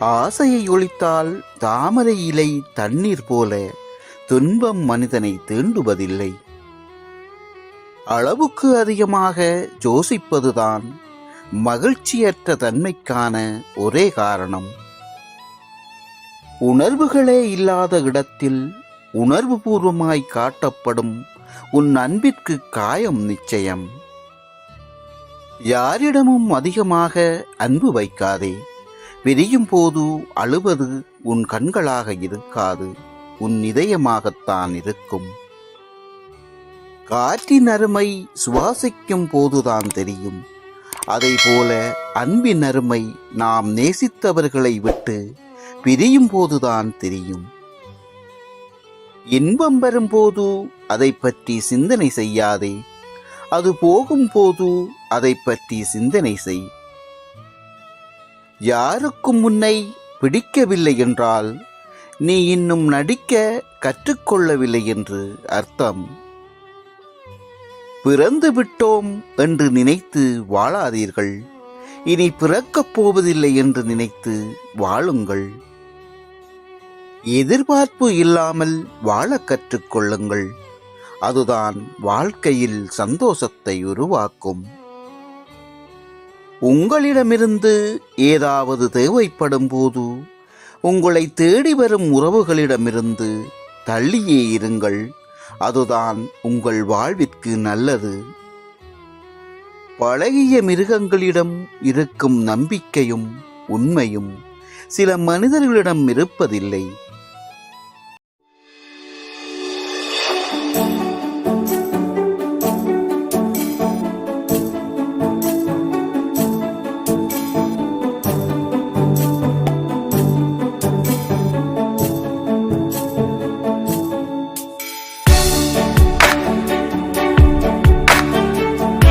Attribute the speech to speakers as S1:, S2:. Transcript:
S1: ஆசையை ஒழித்தால் தாமரை இலை தண்ணீர் போல துன்பம் மனிதனை தீண்டுவதில்லை. அளவுக்கு அதிகமாக யோசிப்பதுதான் மகிழ்ச்சியற்ற தன்மைக்கான ஒரே காரணம். உணர்வுகளே இல்லாத இடத்தில் உணர்வுபூர்வமாய் காட்டப்படும் உன் அன்பிற்கு காயம் நிச்சயம். யாரிடமும் அதிகமாக அன்பு வைக்காதே. பிரியும் போது அழுவது உன் கண்களாக இருக்காது உன் இதயமாகத்தான் இருக்கும். காற்றின் அருமை சுவாசிக்கும் போதுதான் தெரியும். அதை போல அன்பின் அருமை நாம் நேசித்தவர்களை விட்டு பிரியும் போதுதான் தெரியும். இன்பம் வரும்போது அதை பற்றி சிந்தனை செய்யாதே. அது போகும்போது அதை பற்றி சிந்தனை செய். யாருக்கும் உன்னை பிடிக்கவில்லை என்றால் நீ இன்னும் நடிக்க கற்றுக்கொள்ளவில்லை என்று அர்த்தம். பிறந்து விட்டோம் என்று நினைத்து வாழாதீர்கள். இனி பிறக்கப் போவதில்லை என்று நினைத்து வாழுங்கள். எதிர்பார்ப்பு இல்லாமல் வாழ கற்றுக்கொள்ளுங்கள். அதுதான் வாழ்க்கையில் சந்தோஷத்தை உருவாக்கும். உங்களிடமிருந்து ஏதாவது தேவைப்படும் போது உங்களை தேடி வரும் உறவுகளிடமிருந்து தள்ளியே இருங்கள். அதுதான் உங்கள் வாழ்விற்கு நல்லது. பழகிய மிருகங்களிடம் இருக்கும் நம்பிக்கையும் உண்மையும் சில மனிதர்களிடம் இருப்பதில்லை.